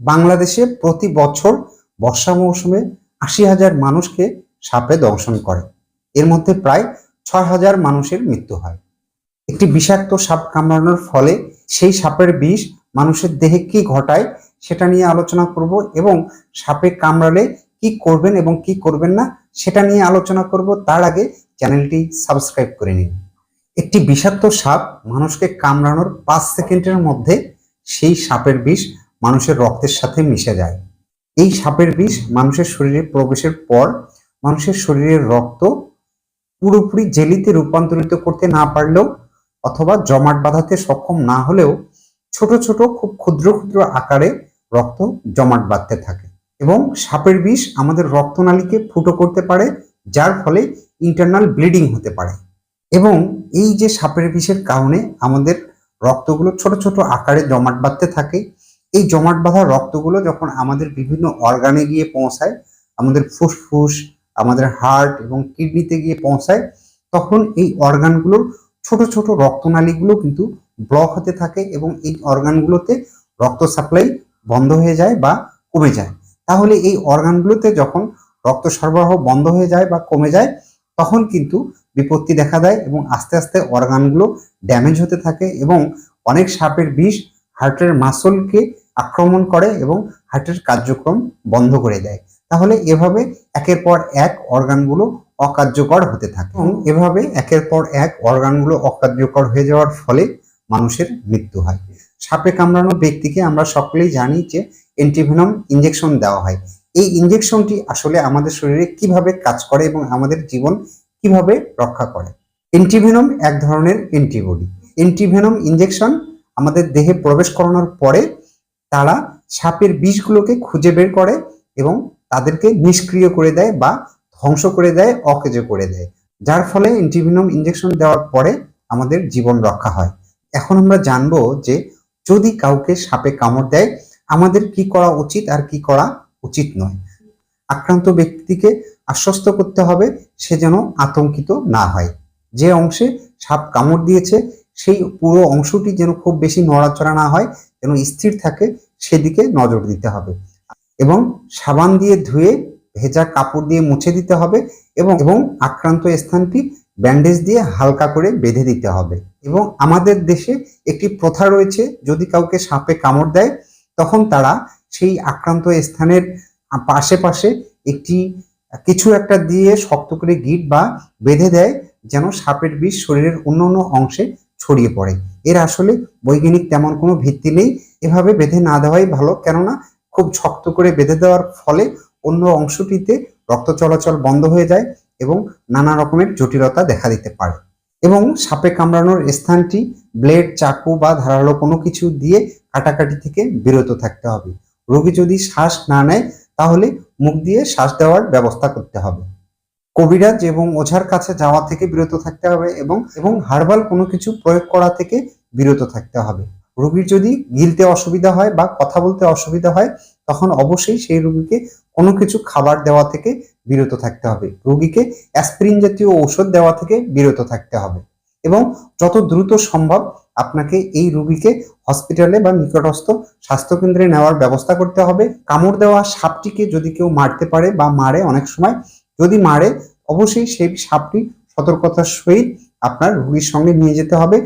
বাংলাদেশে প্রতি বছর বর্ষা মৌসুমে আশি হাজার মানুষকে সাপে দংশন করে। এর মধ্যে প্রায় ছয় হাজার মানুষের মৃত্যু হয়। একটি বিষাক্ত সাপ কামড়ানোর ফলে সেই সাপের বিষ মানুষের দেহে কি ঘটায় সেটা নিয়ে আলোচনা করব এবং সাপে কামড়ালে কি করবেন এবং কি করবেন না সেটা নিয়ে আলোচনা করব। তার আগে চ্যানেলটি সাবস্ক্রাইব করে নিন। একটি বিষাক্ত সাপ মানুষকে কামড়ানোর পাঁচ সেকেন্ডের মধ্যে সেই সাপের বিষ মানুষের রক্তের সাথে মিশে যায়। এই সাপের বিষ মানুষের শরীরে প্রবেশের পর মানুষের শরীরের রক্ত পুরোপুরি জেলিতে রূপান্তরিত করতে না পারলেও অথবা জমাট বাঁধাতে সক্ষম না হলেও ছোট ছোট, খুব ক্ষুদ্র ক্ষুদ্র আকারে রক্ত জমাট বাঁধতে থাকে এবং সাপের বিষ আমাদের রক্তনালীকে ফুটো করতে পারে, যার ফলে ইন্টারনাল ব্লিডিং হতে পারে। এবং এই যে সাপের বিষের কারণে আমাদের রক্তগুলো ছোট ছোট আকারে জমাট বাঁধতে থাকে এই জমাট বাঁধা রক্তগুলো যখন আমাদের বিভিন্ন অর্গানে গিয়ে পৌঁছায়, আমাদের ফুসফুস, আমাদের হার্ট এবং কিডনিতে গিয়ে পৌঁছায়, তখন এই অর্গানগুলোর ছোট ছোট রক্তনালীগুলো কিন্তু ব্লক হতে থাকে এবং এই অর্গানগুলোতে রক্ত সাপ্লাই বন্ধ হয়ে যায় বা কমে যায়। তাহলে এই অর্গানগুলোতে যখন রক্ত সরবরাহ বন্ধ হয়ে যায় বা কমে যায়, তখন কিন্তু বিপত্তি দেখা দেয় এবং আস্তে আস্তে অর্গানগুলো ড্যামেজ হতে থাকে এবং অনেক সাপের বিষ হার্টের মাসলকে আক্রমণ করে এবং হার্টের কার্যক্রম বন্ধ করে দেয়। তাহলে এভাবে একের পর এক অর্গানগুলো অকার্যকর হতে থাকে এবং এভাবে একের পর এক অর্গানগুলো অকার্যকর হয়ে যাওয়ার ফলে মানুষের মৃত্যু হয়। সাপে কামড়ানো ব্যক্তিকে আমরা সকলেই জানি যে অ্যান্টিভেনম ইঞ্জেকশন দেওয়া হয়। এই ইঞ্জেকশনটি আসলে আমাদের শরীরে কীভাবে কাজ করে এবং আমাদের জীবন কীভাবে রক্ষা করে? অ্যান্টিভেনম এক ধরনের অ্যান্টিবডি। অ্যান্টিভেনম ইঞ্জেকশন আমাদের দেহে প্রবেশ করানোর পরে তারা সাপের বিষগুলোকে খুঁজে বের করে এবং তাদেরকে নিষ্ক্রিয় করে দেয় বা ধ্বংস করে দেয়, অকেজ করে দেয়। যার ফলে অ্যান্টিভেনম ইঞ্জেকশন দেওয়ার পরে আমাদের জীবন রক্ষা হয়। এখন আমরা জানব যে যদি কাউকে সাপে কামড় দেয়, আমাদের কি করা উচিত আর কি করা উচিত নয়। আক্রান্ত ব্যক্তিকে আশ্বস্ত করতে হবে, সে যেন আতঙ্কিত না হয়। যে অংশে সাপ কামড় দিয়েছে সেই পুরো অংশটি যেন খুব বেশি নড়াচড়া না হয়, যেন স্থির থাকে, সেদিকে নজর দিতে হবে। এবং সাবান দিয়ে ধুয়ে, ভেজা কাপড় দিয়ে মুছে দিতে হবে এবং এবং আক্রান্ত স্থানটি ব্যান্ডেজ দিয়ে হালকা করে বেঁধে দিতে হবে। এবং আমাদের দেশে একটি প্রথা রয়েছে, যদি কাউকে সাপে কামড় দেয়, তখন তারা সেই আক্রান্ত স্থানের আশেপাশে একটি, কিছু একটা দিয়ে শক্ত করে গিট বা বেঁধে দেয়, যেন সাপের বিষ শরীরের অন্য অন্য অংশে ছড়িয়ে পড়ে। এর আসলে বৈজ্ঞানিক তেমন কোনো ভিত্তি নেই। এভাবে বেঁধে না দেওয়াই ভালো। কেননা খুব শক্ত করে বেঁধে দেওয়ার ফলে অন্য অংশটিতে রক্ত চলাচল বন্ধ হয়ে যায় এবং নানা রকমের জটিলতা দেখা দিতে পারে। এবং সাপে কামড়ানোর স্থানটি, ব্লেড, চাকু বা ধারালো কোনো কিছু দিয়ে কাটাকাটি থেকে বিরত থাকতে হবে। রোগী যদি শ্বাস না নেয়, তাহলে মুখ দিয়ে শ্বাস দেওয়ার ব্যবস্থা করতে হবে। কবিরাজ এবং ওঝার কাছে যাওয়া থেকে বিরত থাকতে হবে এবং এবং হার্বাল কোনো কিছু প্রয়োগ করা থেকে বিরত থাকতে হবে। রোগীর যদি গিলতে অসুবিধা হয় বা কথা বলতে অসুবিধা হয়, তখন অবশ্যই সেই রোগীকে কোনো কিছু খাবার দেওয়া থেকে বিরত থাকতে হবে। রোগীকে অ্যাসপিরিন জাতীয় ঔষধ দেওয়া থেকে বিরত থাকতে হবে এবং যত দ্রুত সম্ভব আপনাকে এই রোগীকে হসপিটালে বা নিকটস্থ স্বাস্থ্যকেন্দ্রে নেওয়ার ব্যবস্থা করতে হবে। কামড় দেওয়া সাপটিকে যদি কেউ মারতে পারে বা মারে, অনেক সময় যদি মারে, অবশ্যই সেই সাপটি সতর্কতার সহিত আপনার রোগীর সঙ্গে নিয়ে যেতে হবে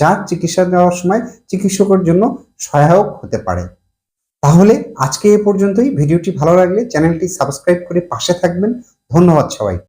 যার চিকিৎসা দেওয়ার সময় চিকিৎসকের জন্য সহায়ক হতে পারে। তাহলে আজকে এ পর্যন্তই। ভিডিওটি ভালো লাগলে চ্যানেলটি সাবস্ক্রাইব করে পাশে থাকবেন। ধন্যবাদ সবাই